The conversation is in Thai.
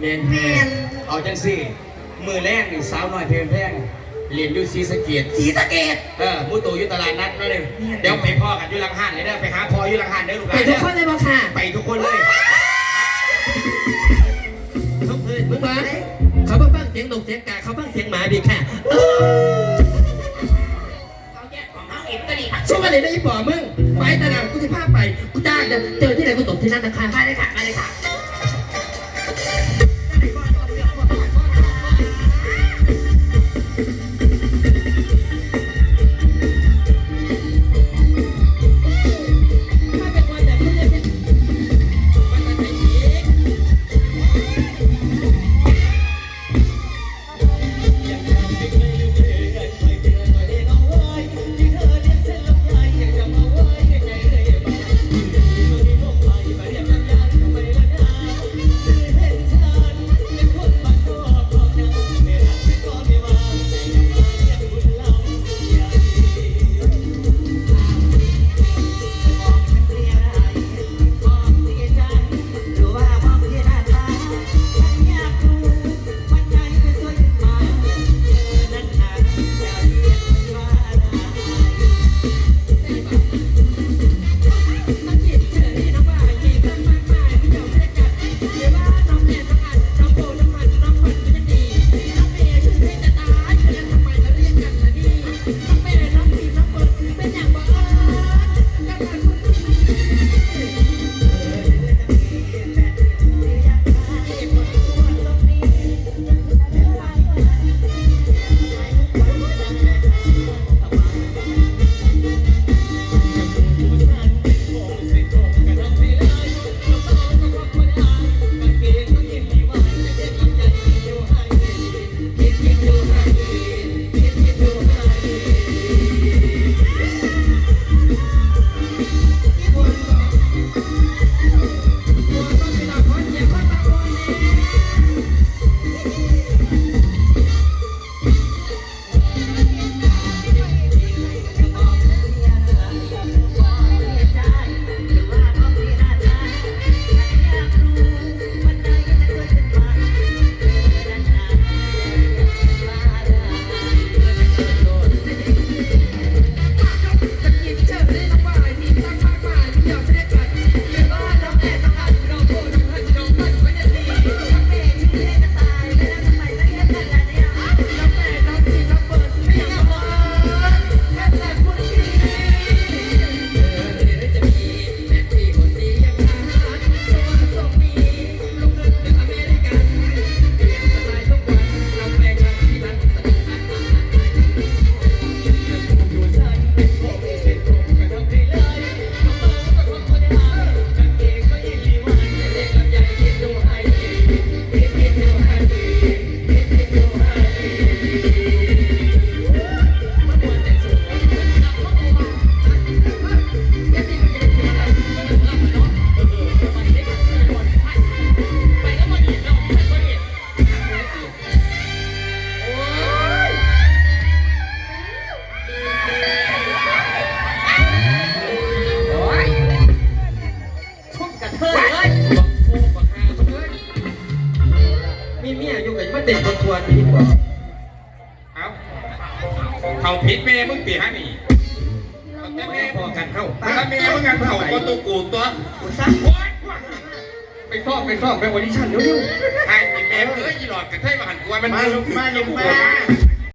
เมนแม่นเอาจังสี่มือแรกนี่สาวน้อยเพลินแพงเรียนอยู่ศรีสะเกียดสีสะเกดเออมูตูอยู่ตลาดนัดนั่นเลยเดี๋ยวไปพ่อกันอยู่หลังห้านเลยเด้อไปหาพ่ออยู่หลังห้านเด้อลูกหไปลานทุเด้กอคนเลยบ่ค่ะไปทุกคนเลยเขาเพิ่นมึงมาเขาเพิ่งฟังเสียงนกเสียงกาเขาฟังเสียงหมาดีค่ะเออเขาแยกของเขาเองก็ดีค่ะช่วงวันไหนได้ยี่ปอมึงไปตลาดกูจะพาไปกูจ้างเดี๋ยวเจอที่ไหนกูตบที่นั่นนะคะมาเลยค่ะมาเลยค่ะ อยู่กับมาเด็กคนควรพี่บอกเอาเขาผิดแม่มึงปีฮะนี่แต่แม่พอกันเข้าถ้าแม่มึงกันเข้าก็ตัวกูตัวไปซอกไปซอกไปออดิชั่นเร็วๆไอ้แม่เอ้ยหลอดกระเทยมาหันกวนมันมาลูกมาลูกมา